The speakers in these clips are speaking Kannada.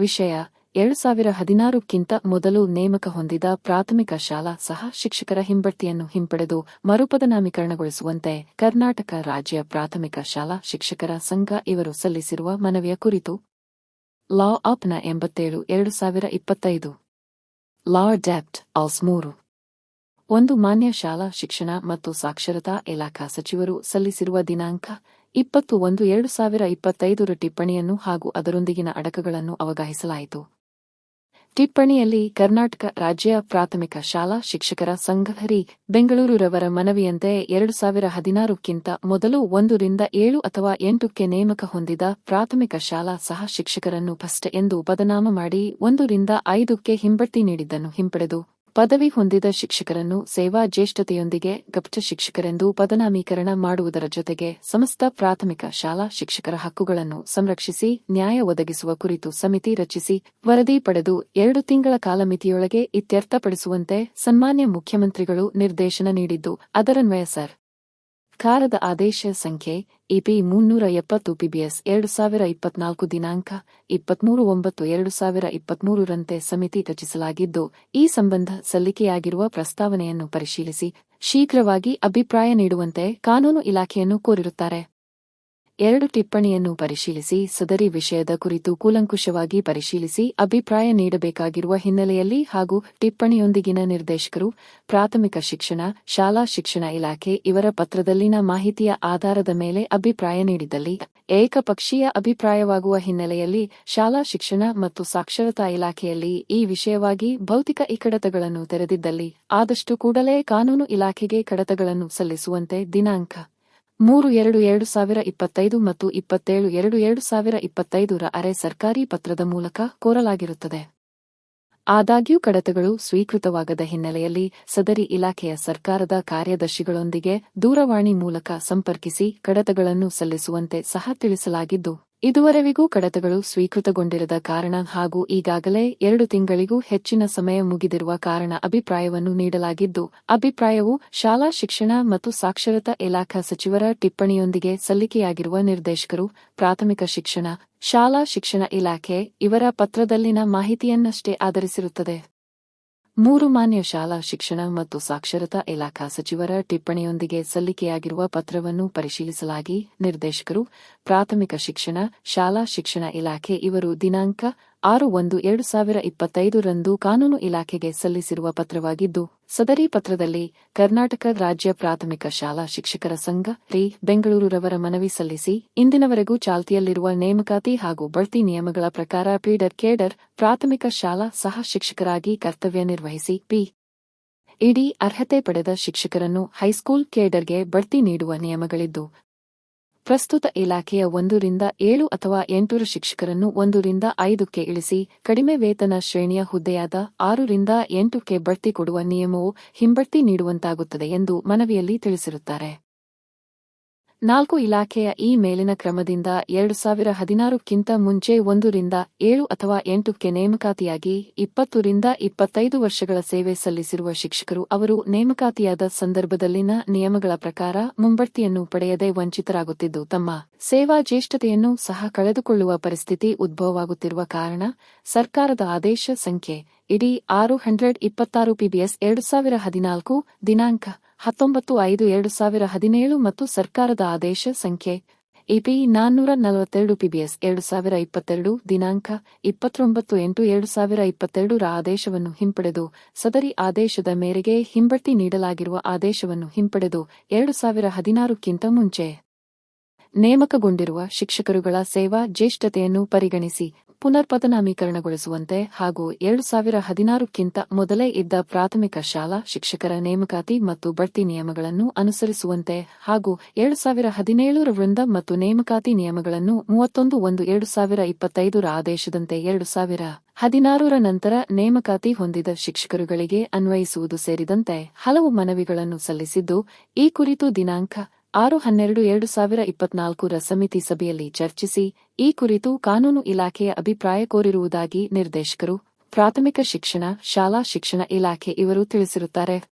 ವಿಷಯ ಎರಡು ಸಾವಿರ ಹದಿನಾರಕ್ಕಿಂತ ಮೊದಲು ನೇಮಕ ಹೊಂದಿದ ಪ್ರಾಥಮಿಕ ಶಾಲಾ ಸಹ ಶಿಕ್ಷಕರ ಹಿಂಬಡ್ತಿಯನ್ನು ಹಿಂಪಡೆದು ಮರುಪದನಾಮೀಕರಣಗೊಳಿಸುವಂತೆ ಕರ್ನಾಟಕ ರಾಜ್ಯ ಪ್ರಾಥಮಿಕ ಶಾಲಾ ಶಿಕ್ಷಕರ ಸಂಘ ಇವರು ಸಲ್ಲಿಸಿರುವ ಮನವಿಯ ಕುರಿತು ಲಾ ಅಪ್ನ ಎಂಬತ್ತೇಳು, ಎರಡು ಸಾವಿರ ಇಪ್ಪತ್ತೈದು. ಲಾ ಡ್ಯಾಪ್ಟ್ ಆಲ್ಸ್ ಮೂರು. ಒಂದು ಮಾನ್ಯ ಶಾಲಾ ಶಿಕ್ಷಣ ಮತ್ತು ಸಾಕ್ಷರತಾ ಇಲಾಖಾ ಸಚಿವರು ಸಲ್ಲಿಸಿರುವ ದಿನಾಂಕ ಇಪ್ಪತ್ತು ಒಂದು ಎರಡು ಸಾವಿರ ಇಪ್ಪತ್ತೈದರ ಟಿಪ್ಪಣಿಯನ್ನು ಹಾಗೂ ಅದರೊಂದಿಗಿನ ಅಡಕಗಳನ್ನು ಅವಗಾಹಿಸಲಾಯಿತು. ಟಿಪ್ಪಣಿಯಲ್ಲಿ ಕರ್ನಾಟಕ ರಾಜ್ಯ ಪ್ರಾಥಮಿಕ ಶಾಲಾ ಶಿಕ್ಷಕರ ಸಂಘಹರಿ ಬೆಂಗಳೂರುರವರ ಮನವಿಯಂತೆ ಎರಡು ಸಾವಿರ ಹದಿನಾರಕ್ಕಿಂತ ಮೊದಲು ಒಂದರಿಂದ ಏಳು ಅಥವಾ ಎಂಟಕ್ಕೆ ನೇಮಕ ಹೊಂದಿದ ಪ್ರಾಥಮಿಕ ಶಾಲಾ ಸಹ ಶಿಕ್ಷಕರನ್ನು ಫಸ್ಟ್ ಎಂದು ಬದನಾಮ ಮಾಡಿ ಒಂದರಿಂದ ಐದಕ್ಕೆ ಹಿಂಬಡ್ತಿ ನೀಡಿದ್ದನ್ನು ಹಿಂಪಡೆದು ಪದವಿ ಹೊಂದಿದ ಶಿಕ್ಷಕರನ್ನು ಸೇವಾ ಜ್ಯೇಷ್ಠತೆಯೊಂದಿಗೆ ಗಪ್ಚ ಶಿಕ್ಷಕರೆಂದು ಪದನಾಮೀಕರಣ ಮಾಡುವುದರ ಜೊತೆಗೆ ಸಮಸ್ತ ಪ್ರಾಥಮಿಕ ಶಾಲಾ ಶಿಕ್ಷಕರ ಹಕ್ಕುಗಳನ್ನು ಸಂರಕ್ಷಿಸಿ, ನ್ಯಾಯ ಒದಗಿಸುವ ಕುರಿತು ಸಮಿತಿ ರಚಿಸಿ, ವರದಿ ಪಡೆದು ಎರಡು ತಿಂಗಳ ಕಾಲಮಿತಿಯೊಳಗೆ ಇತ್ಯರ್ಥಪಡಿಸುವಂತೆ ಸನ್ಮಾನ್ಯ ಮುಖ್ಯಮಂತ್ರಿಗಳು ನಿರ್ದೇಶನ ನೀಡಿದ್ದು, ಅದರನ್ವಯ ಸರ್. ಕಾರದ ಆದೇಶ ಸಂಖ್ಯೆ ಇಪಿ ಮುನ್ನೂರ ಎಪ್ಪತ್ತು ಪಿಬಿಎಸ್ ಎರಡು ಸಾವಿರ ಇಪ್ಪತ್ನಾಲ್ಕು ದಿನಾಂಕ ಇಪ್ಪತ್ಮೂರು ಒಂಬತ್ತು ಎರಡು ಸಾವಿರ ಇಪ್ಪತ್ಮೂರರಂತೆ ಸಮಿತಿ ರಚಿಸಲಾಗಿದ್ದು, ಈ ಸಂಬಂಧ ಸಲ್ಲಿಕೆಯಾಗಿರುವ ಪ್ರಸ್ತಾವನೆಯನ್ನು ಪರಿಶೀಲಿಸಿ ಶೀಘ್ರವಾಗಿ ಅಭಿಪ್ರಾಯ ನೀಡುವಂತೆ ಕಾನೂನು ಇಲಾಖೆಯನ್ನು ಕೋರಿರುತ್ತಾರೆ. ಎರಡು ಟಿಪ್ಪಣಿಯನ್ನು ಪರಿಶೀಲಿಸಿ, ಸದರಿ ವಿಷಯದ ಕುರಿತು ಕೂಲಂಕುಷವಾಗಿ ಪರಿಶೀಲಿಸಿ, ಅಭಿಪ್ರಾಯ ನೀಡಬೇಕಾಗಿರುವ ಹಿನ್ನೆಲೆಯಲ್ಲಿ ಹಾಗೂ ಟಿಪ್ಪಣಿಯೊಂದಿಗಿನ ನಿರ್ದೇಶಕರು, ಪ್ರಾಥಮಿಕ ಶಿಕ್ಷಣ, ಶಾಲಾ ಶಿಕ್ಷಣ ಇಲಾಖೆ ಇವರ ಪತ್ರದಲ್ಲಿನ ಮಾಹಿತಿಯ ಆಧಾರದ ಮೇಲೆ ಅಭಿಪ್ರಾಯ ನೀಡಿದ್ದಲ್ಲಿ ಏಕಪಕ್ಷೀಯ ಅಭಿಪ್ರಾಯವಾಗುವ ಹಿನ್ನೆಲೆಯಲ್ಲಿ ಶಾಲಾ ಶಿಕ್ಷಣ ಮತ್ತು ಸಾಕ್ಷರತಾ ಇಲಾಖೆಯಲ್ಲಿ ಈ ವಿಷಯವಾಗಿ ಭೌತಿಕ ಇಕಡತಗಳನ್ನು ತೆರೆದಿದ್ದಲ್ಲಿ ಆದಷ್ಟು ಕೂಡಲೇ ಕಾನೂನು ಇಲಾಖೆಗೆ ಕಡತಗಳನ್ನು ಸಲ್ಲಿಸುವಂತೆ ದಿನಾಂಕ ಮೂರು ಎರಡು ಎರಡು ಸಾವಿರ ಇಪ್ಪತ್ತೈದು ಮತ್ತು ಇಪ್ಪತ್ತೇಳು ಎರಡು ಎರಡು ಸಾವಿರ ಇಪ್ಪತ್ತೈದರ ಅರೆ ಸರ್ಕಾರಿ ಪತ್ರದ ಮೂಲಕ ಕೋರಲಾಗಿರುತ್ತದೆ. ಆದಾಗ್ಯೂ ಕಡತಗಳು ಸ್ವೀಕೃತವಾಗದ ಹಿನ್ನೆಲೆಯಲ್ಲಿ ಸದರಿ ಇಲಾಖೆಯ ಸರ್ಕಾರದ ಕಾರ್ಯದರ್ಶಿಗಳೊಂದಿಗೆ ದೂರವಾಣಿ ಮೂಲಕ ಸಂಪರ್ಕಿಸಿ ಕಡತಗಳನ್ನು ಸಲ್ಲಿಸುವಂತೆ ಸಹ ತಿಳಿಸಲಾಗಿದ್ದು ಇದುವರೆವಿಗೂ ಕಡತಗಳು ಸ್ವೀಕೃತಗೊಂಡಿರದ ಕಾರಣ ಹಾಗೂ ಈಗಾಗಲೇ ಎರಡು ತಿಂಗಳಿಗೂ ಹೆಚ್ಚಿನ ಸಮಯ ಮುಗಿದಿರುವ ಕಾರಣ ಅಭಿಪ್ರಾಯವನ್ನು ನೀಡಲಾಗಿದ್ದು, ಅಭಿಪ್ರಾಯವು ಶಾಲಾ ಶಿಕ್ಷಣ ಮತ್ತು ಸಾಕ್ಷರತಾ ಇಲಾಖಾ ಸಚಿವರ ಟಿಪ್ಪಣಿಯೊಂದಿಗೆ ಸಲ್ಲಿಕೆಯಾಗಿರುವ ನಿರ್ದೇಶಕರು, ಪ್ರಾಥಮಿಕ ಶಿಕ್ಷಣ, ಶಾಲಾ ಶಿಕ್ಷಣ ಇಲಾಖೆ ಇವರ ಪತ್ರದಲ್ಲಿನ ಮಾಹಿತಿಯನ್ನಷ್ಟೇ ಆಧರಿಸಿರುತ್ತದೆ. ಮೂರು ಮಾನ್ಯ ಶಾಲಾ ಶಿಕ್ಷಣ ಮತ್ತು ಸಾಕ್ಷರತಾ ಇಲಾಖಾ ಸಚಿವರ ಟಿಪ್ಪಣಿಯೊಂದಿಗೆ ಸಲ್ಲಿಕೆಯಾಗಿರುವ ಪತ್ರವನ್ನು ಪರಿಶೀಲಿಸಲಾಗಿ ನಿರ್ದೇಶಕರು, ಪ್ರಾಥಮಿಕ ಶಿಕ್ಷಣ, ಶಾಲಾ ಶಿಕ್ಷಣ ಇಲಾಖೆ ಇವರು ದಿನಾಂಕ ಆರು ಒಂದು ಎರಡು ಸಾವಿರ ಇಪ್ಪತ್ತೈದರಂದು ಕಾನೂನು ಇಲಾಖೆಗೆ ಸಲ್ಲಿಸಿರುವ ಪತ್ರವಾಗಿದ್ದು, ಸದರಿ ಪತ್ರದಲ್ಲಿ ಕರ್ನಾಟಕ ರಾಜ್ಯ ಪ್ರಾಥಮಿಕ ಶಾಲಾ ಶಿಕ್ಷಕರ ಸಂಘ, ರಿ, ಬೆಂಗಳೂರುರವರ ಮನವಿ ಸಲ್ಲಿಸಿ, ಇಂದಿನವರೆಗೂ ಚಾಲ್ತಿಯಲ್ಲಿರುವ ನೇಮಕಾತಿ ಹಾಗೂ ಬಡ್ತಿ ನಿಯಮಗಳ ಪ್ರಕಾರ ಪೀಡರ್ ಕೇಡರ್ ಪ್ರಾಥಮಿಕ ಶಾಲಾ ಸಹ ಶಿಕ್ಷಕರಾಗಿ ಕರ್ತವ್ಯ ನಿರ್ವಹಿಸಿ, ಪಿ. ಇಡೀ ಅರ್ಹತೆ ಪಡೆದ ಶಿಕ್ಷಕರನ್ನು ಹೈಸ್ಕೂಲ್ ಕೇಡರ್ಗೆ ಬಡ್ತಿ ನೀಡುವ ನಿಯಮಗಳಿದ್ದು ಪ್ರಸ್ತುತ ಇಲಾಖೆಯ ಒಂದರಿಂದ ಏಳು ಅಥವಾ ಎಂಟೂರು ಶಿಕ್ಷಕರನ್ನು ಒಂದರಿಂದ ಐದಕ್ಕೆ ಇಳಿಸಿ, ಕಡಿಮೆ ವೇತನ ಶ್ರೇಣಿಯ ಹುದ್ದೆಯಾದ ಆರರಿಂದ ಎಂಟಕ್ಕೆ ಬಡ್ತಿ ಕೊಡುವ ನಿಯಮವು ಹಿಂಬಡ್ತಿ ನೀಡುವಂತಾಗುತ್ತದೆ ಎಂದು ಮನವಿಯಲ್ಲಿ ತಿಳಿಸಿರುತ್ತಾರೆ. ನಾಲ್ಕು ಇಲಾಖೆಯ ಈ ಮೇಲಿನ ಕ್ರಮದಿಂದ ಎರಡು ಸಾವಿರ ಹದಿನಾರಕ್ಕಿಂತ ಮುಂಚೆ ಒಂದರಿಂದ ಏಳು ಅಥವಾ ಎಂಟಕ್ಕೆ ನೇಮಕಾತಿಯಾಗಿ ಇಪ್ಪತ್ತರಿಂದ ಇಪ್ಪತ್ತೈದು ವರ್ಷಗಳ ಸೇವೆ ಸಲ್ಲಿಸಿರುವ ಶಿಕ್ಷಕರು ಅವರು ನೇಮಕಾತಿಯಾದ ಸಂದರ್ಭದಲ್ಲಿನ ನಿಯಮಗಳ ಪ್ರಕಾರ ಮುಂಬಡ್ತಿಯನ್ನು ಪಡೆಯದೆ ವಂಚಿತರಾಗುತ್ತಿದ್ದು, ತಮ್ಮ ಸೇವಾ ಜ್ಯೇಷ್ಠತೆಯನ್ನು ಸಹ ಕಳೆದುಕೊಳ್ಳುವ ಪರಿಸ್ಥಿತಿ ಉದ್ಭವವಾಗುತ್ತಿರುವ ಕಾರಣ ಸರ್ಕಾರದ ಆದೇಶ ಸಂಖ್ಯೆ ಇಡೀ ಆರು ಹಂಡ್ರೆಡ್ ಇಪ್ಪತ್ತಾರು ಪಿಬಿಎಸ್ ಎರಡು ಸಾವಿರ ಹದಿನಾಲ್ಕು ದಿನಾಂಕ ಹತ್ತೊಂಬತ್ತು ಐದು ಎರಡು ಸಾವಿರ ಹದಿನೇಳು ಮತ್ತು ಸರ್ಕಾರದ ಆದೇಶ ಸಂಖ್ಯೆ ಎಪಿ ನಾನ್ನೂರ ನಲವತ್ತೆರಡು ಪಿಬಿಎಸ್ ಎರಡು ಸಾವಿರ ಇಪ್ಪತ್ತೆರಡು ದಿನಾಂಕ ಇಪ್ಪತ್ತೊಂಬತ್ತು ಎಂಟು ಎರಡು ಸಾವಿರ ಇಪ್ಪತ್ತೆರಡರ ಆದೇಶವನ್ನು ಹಿಂಪಡೆದು ಸದರಿ ಆದೇಶದ ಮೇರೆಗೆ ಹಿಂಬಡ್ತಿ ನೀಡಲಾಗಿರುವ ಆದೇಶವನ್ನು ಹಿಂಪಡೆದು ಎರಡು ಸಾವಿರ ಹದಿನಾರಕ್ಕಿಂತ ಮುಂಚೆ. ನೇಮಕಗೊಂಡಿರುವ ಶಿಕ್ಷಕರುಗಳ ಸೇವಾ ಜ್ಯೇಷ್ಠತೆಯನ್ನು ಪರಿಗಣಿಸಿ ಪುನರ್ಪದನಾಮೀಕರಣಗೊಳಿಸುವಂತೆ ಹಾಗೂ ಎರಡು ಸಾವಿರ ಹದಿನಾರಕ್ಕಿಂತ ಮೊದಲೇ ಇದ್ದ ಪ್ರಾಥಮಿಕ ಶಾಲಾ ಶಿಕ್ಷಕರ ನೇಮಕಾತಿ ಮತ್ತು ಬಡ್ತಿ ನಿಯಮಗಳನ್ನು ಅನುಸರಿಸುವಂತೆ ಹಾಗೂ ಎರಡು ಸಾವಿರ ಹದಿನೇಳರ ವೃಂದ ಮತ್ತು ನೇಮಕಾತಿ ನಿಯಮಗಳನ್ನು ಮೂವತ್ತೊಂದು ಒಂದು ಎರಡು ಸಾವಿರ ಇಪ್ಪತ್ತೈದರ ಆದೇಶದಂತೆ ಎರಡು ಸಾವಿರ ಹದಿನಾರರ ನಂತರ ನೇಮಕಾತಿ ಹೊಂದಿದ ಶಿಕ್ಷಕರುಗಳಿಗೆ ಅನ್ವಯಿಸುವುದು ಸೇರಿದಂತೆ ಹಲವು ಮನವಿಗಳನ್ನು ಸಲ್ಲಿಸಿದ್ದು, ಈ ಕುರಿತು ದಿನಾಂಕ ಆರು ಹನ್ನೆರಡು ಎರಡು ಸಾವಿರ ಇಪ್ಪತ್ನಾಲ್ಕರ ಸಮಿತಿ ಸಭೆಯಲ್ಲಿ ಚರ್ಚಿಸಿ ಈ ಕುರಿತು ಕಾನೂನು ಇಲಾಖೆಯ ಅಭಿಪ್ರಾಯ ಕೋರಿರುವುದಾಗಿ ನಿರ್ದೇಶಕರು, ಪ್ರಾಥಮಿಕ ಶಿಕ್ಷಣ, ಶಾಲಾ ಶಿಕ್ಷಣ ಇಲಾಖೆ ಇವರು ತಿಳಿಸಿರುತ್ತಾರೆ.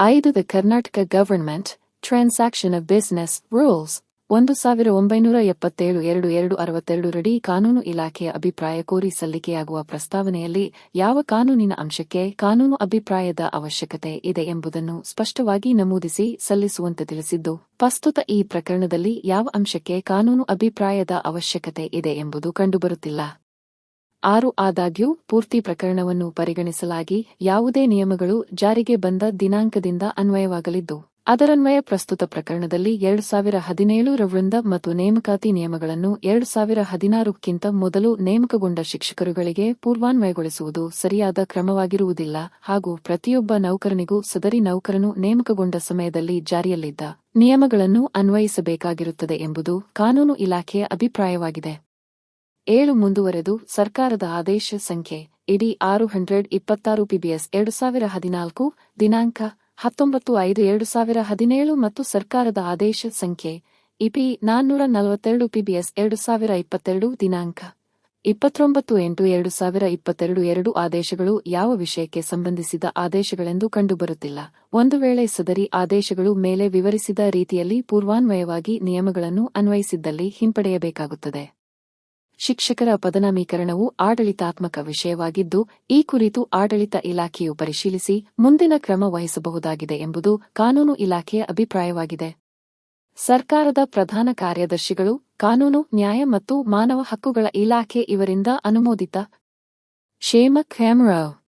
ಐದು, the Karnataka government transaction of business rules ಒಂದು ಸಾವಿರ ಒಂಬೈನೂರ ಎಪ್ಪತ್ತೇಳು, ಎರಡು ಎರಡು ಅರವತ್ತೆರಡರಡಿ ಕಾನೂನು ಇಲಾಖೆಯ ಅಭಿಪ್ರಾಯ ಕೋರಿ ಸಲ್ಲಿಕೆಯಾಗುವ ಪ್ರಸ್ತಾವನೆಯಲ್ಲಿ ಯಾವ ಕಾನೂನಿನ ಅಂಶಕ್ಕೆ ಕಾನೂನು ಅಭಿಪ್ರಾಯದ ಅವಶ್ಯಕತೆ ಇದೆ ಎಂಬುದನ್ನು ಸ್ಪಷ್ಟವಾಗಿ ನಮೂದಿಸಿ ಸಲ್ಲಿಸುವಂತೆ ತಿಳಿಸಿದ್ದು, ಪ್ರಸ್ತುತ ಈ ಪ್ರಕರಣದಲ್ಲಿ ಯಾವ ಅಂಶಕ್ಕೆ ಕಾನೂನು ಅಭಿಪ್ರಾಯದ ಅವಶ್ಯಕತೆ ಇದೆ ಎಂಬುದು ಕಂಡುಬರುತ್ತಿಲ್ಲ. ಆರು ಆದಾಗ್ಯೂ ಪೂರ್ತಿ ಪ್ರಕರಣವನ್ನು ಪರಿಗಣಿಸಲಾಗಿ ಯಾವುದೇ ನಿಯಮಗಳು ಜಾರಿಗೆ ಬಂದ ದಿನಾಂಕದಿಂದ ಅನ್ವಯವಾಗಲಿದ್ದು ಅದರನ್ವಯ ಪ್ರಸ್ತುತ ಪ್ರಕರಣದಲ್ಲಿ ಎರಡು ಸಾವಿರ ಹದಿನೇಳರ ವೃಂದ ಮತ್ತು ನೇಮಕಾತಿ ನಿಯಮಗಳನ್ನು ಎರಡು ಸಾವಿರ ಹದಿನಾರಕ್ಕಿಂತ ಮೊದಲು ನೇಮಕಗೊಂಡ ಶಿಕ್ಷಕರುಗಳಿಗೆ ಪೂರ್ವಾನ್ವಯಗೊಳಿಸುವುದು ಸರಿಯಾದ ಕ್ರಮವಾಗಿರುವುದಿಲ್ಲ ಹಾಗೂ ಪ್ರತಿಯೊಬ್ಬ ನೌಕರನಿಗೂ ಸದರಿ ನೌಕರನು ನೇಮಕಗೊಂಡ ಸಮಯದಲ್ಲಿ ಜಾರಿಯಲ್ಲಿದ್ದ ನಿಯಮಗಳನ್ನು ಅನ್ವಯಿಸಬೇಕಾಗಿರುತ್ತದೆ ಎಂಬುದು ಕಾನೂನು ಇಲಾಖೆಯ ಅಭಿಪ್ರಾಯವಾಗಿದೆ. ಏಳು ಮುಂದುವರೆದು ಸರ್ಕಾರದ ಆದೇಶ ಸಂಖ್ಯೆ, ಇಡಿ ಆರು ಹಂಡ್ರೆಡ್ ಇಪ್ಪತ್ತಾರು ಪಿಬಿಎಸ್ ಎರಡು ಸಾವಿರ ಹದಿನಾಲ್ಕು, ದಿನಾಂಕ ಹತ್ತೊಂಬತ್ತು ಐದು ಎರಡು ಸಾವಿರ ಹದಿನೇಳು ಮತ್ತು ಸರ್ಕಾರದ ಆದೇಶ ಸಂಖ್ಯೆ ಇಪಿ ನಾನ್ನೂರ ನಲವತ್ತೆರಡು ಪಿಬಿಎಸ್ ಎರಡು ಸಾವಿರ ಇಪ್ಪತ್ತೆರಡು ದಿನಾಂಕ. ಇಪ್ಪತ್ತೊಂಬತ್ತು ಎಂಟು ಎರಡು ಸಾವಿರ ಇಪ್ಪತ್ತೆರಡು ಎರಡು ಆದೇಶಗಳು ಯಾವ ವಿಷಯಕ್ಕೆ ಸಂಬಂಧಿಸಿದ ಆದೇಶಗಳೆಂದು ಕಂಡುಬರುತ್ತಿಲ್ಲ. ಒಂದು ವೇಳೆ ಸದರಿ ಆದೇಶಗಳು ಮೇಲೆ ವಿವರಿಸಿದ ರೀತಿಯಲ್ಲಿ ಪೂರ್ವಾನ್ವಯವಾಗಿ ನಿಯಮಗಳನ್ನು ಅನ್ವಯಿಸಿದ್ದಲ್ಲಿ ಹಿಂಪಡೆಯಬೇಕಾಗುತ್ತದೆ. ಶಿಕ್ಷಕರ ಪದನಾಮೀಕರಣವು ಆಡಳಿತಾತ್ಮಕ ವಿಷಯವಾಗಿದ್ದು, ಈ ಕುರಿತು ಆಡಳಿತ ಇಲಾಖೆಯು ಪರಿಶೀಲಿಸಿ ಮುಂದಿನ ಕ್ರಮ ವಹಿಸಬಹುದಾಗಿದೆ ಎಂಬುದು ಕಾನೂನು ಇಲಾಖೆಯ ಅಭಿಪ್ರಾಯವಾಗಿದೆ. ಸರ್ಕಾರದ ಪ್ರಧಾನ ಕಾರ್ಯದರ್ಶಿಗಳು, ಕಾನೂನು, ನ್ಯಾಯ ಮತ್ತು ಮಾನವ ಹಕ್ಕುಗಳ ಇಲಾಖೆ ಇವರಿಂದ ಅನುಮೋದಿತ. ಕ್ಷೇಮ ಖ್ಯಾಮ್ರಾ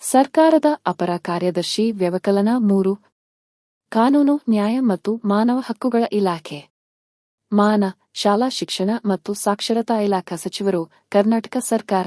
ಸರ್ಕಾರದ ಅಪರ ಕಾರ್ಯದರ್ಶಿ ವ್ಯವಕಲನ ಮೂರು. ಕಾನೂನು, ನ್ಯಾಯ ಮತ್ತು ಮಾನವ ಹಕ್ಕುಗಳ ಇಲಾಖೆ. ಮಾನ, ಶಾಲಾ ಶಿಕ್ಷಣ ಮತ್ತು ಸಾಕ್ಷರತಾ ಇಲಾಖಾ ಸಚಿವರು, ಕರ್ನಾಟಕ ಸರ್ಕಾರ.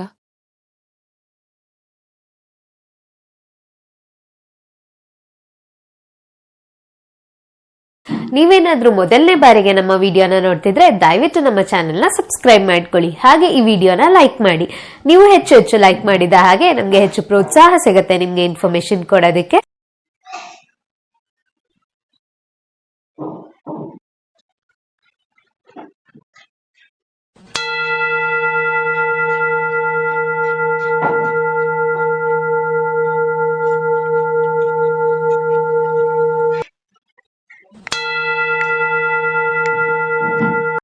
ನೀವೇನಾದ್ರೂ ಮೊದಲನೇ ಬಾರಿಗೆ ನಮ್ಮ ವಿಡಿಯೋನ ನೋಡ್ತಿದ್ರೆ ದಯವಿಟ್ಟು ನಮ್ಮ ಚಾನೆಲ್ನ ಸಬ್ಸ್ಕ್ರೈಬ್ ಮಾಡ್ಕೊಳ್ಳಿ. ಹಾಗೆ ಈ ವಿಡಿಯೋನ ಲೈಕ್ ಮಾಡಿ. ನೀವು ಹೆಚ್ಚು ಹೆಚ್ಚು ಲೈಕ್ ಮಾಡಿದ ಹಾಗೆ ನಮಗೆ ಹೆಚ್ಚು ಪ್ರೋತ್ಸಾಹ ಸಿಗುತ್ತೆ ನಿಮಗೆ ಇನ್ಫಾರ್ಮೇಶನ್ ಕೊಡೋದಕ್ಕೆ.